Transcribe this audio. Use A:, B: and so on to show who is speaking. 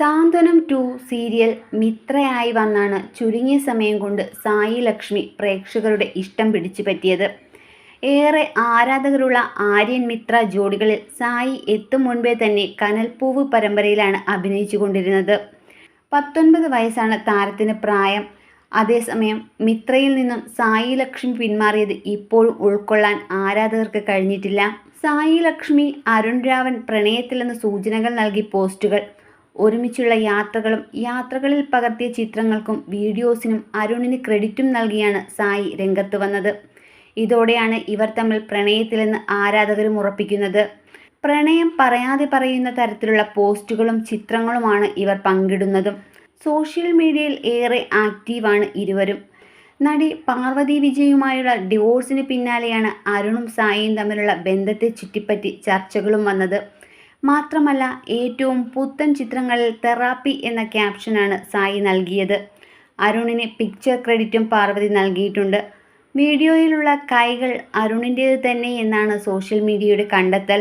A: Santhwanam to serial മിത്രയായി വന്നാണ് ചുരുങ്ങിയ സമയം കൊണ്ട് സായി ലക്ഷ്മി പ്രേക്ഷകരുടെ ഇഷ്ടം പിടിച്ചു പറ്റിയത്. ഏറെ ആരാധകരുള്ള ആര്യൻ മിത്ര ജോഡികളിൽ സായി എത്തും മുൻപേ തന്നെ കനൽപ്പൂവ് പരമ്പരയിലാണ് അഭിനയിച്ചു കൊണ്ടിരുന്നത്. പത്തൊൻപത് വയസ്സാണ് താരത്തിന് പ്രായം. അതേസമയം മിത്രയിൽ നിന്നും സായി ലക്ഷ്മി പിന്മാറിയത് ഇപ്പോഴും ഉൾക്കൊള്ളാൻ ആരാധകർക്ക് കഴിഞ്ഞിട്ടില്ല. സായി ലക്ഷ്മി അരുൺ രാവൻ പ്രണയത്തിലെന്ന് സൂചനകൾ നൽകി പോസ്റ്റുകൾ ഒരുമിച്ചുള്ള യാത്രകളും യാത്രകളിൽ പകർത്തിയ ചിത്രങ്ങൾക്കും വീഡിയോസിനും അരുണിന് ക്രെഡിറ്റും നൽകിയാണ് സായി രംഗത്ത് വന്നത്. ഇതോടെയാണ് ഇവർ തമ്മിൽ പ്രണയത്തിലെന്ന് ആരാധകരും ഉറപ്പിക്കുന്നത്. പ്രണയം പറയാതെ പറയുന്ന തരത്തിലുള്ള പോസ്റ്റുകളും ചിത്രങ്ങളുമാണ് ഇവർ പങ്കിടുന്നതും. സോഷ്യൽ മീഡിയയിൽ ഏറെ ആക്റ്റീവാണ് ഇരുവരും. നടി പാർവതി വിജയുമായുള്ള ഡിവോഴ്സിന് പിന്നാലെയാണ് അരുണും സായിയും തമ്മിലുള്ള ബന്ധത്തെ ചുറ്റിപ്പറ്റി ചർച്ചകളും വന്നത്. മാത്രമല്ല ഏറ്റവും പുത്തൻ ചിത്രങ്ങളിൽ തെറാപ്പി എന്ന ക്യാപ്ഷനാണ് സായി നൽകിയത്. അരുണിന് പിക്ചർ ക്രെഡിറ്റും പാർവതി നൽകിയിട്ടുണ്ട്. വീഡിയോയിലുള്ള കൈകൾ അരുണിന്റേത് തന്നെ എന്നാണ് സോഷ്യൽ മീഡിയയുടെ കണ്ടെത്തൽ.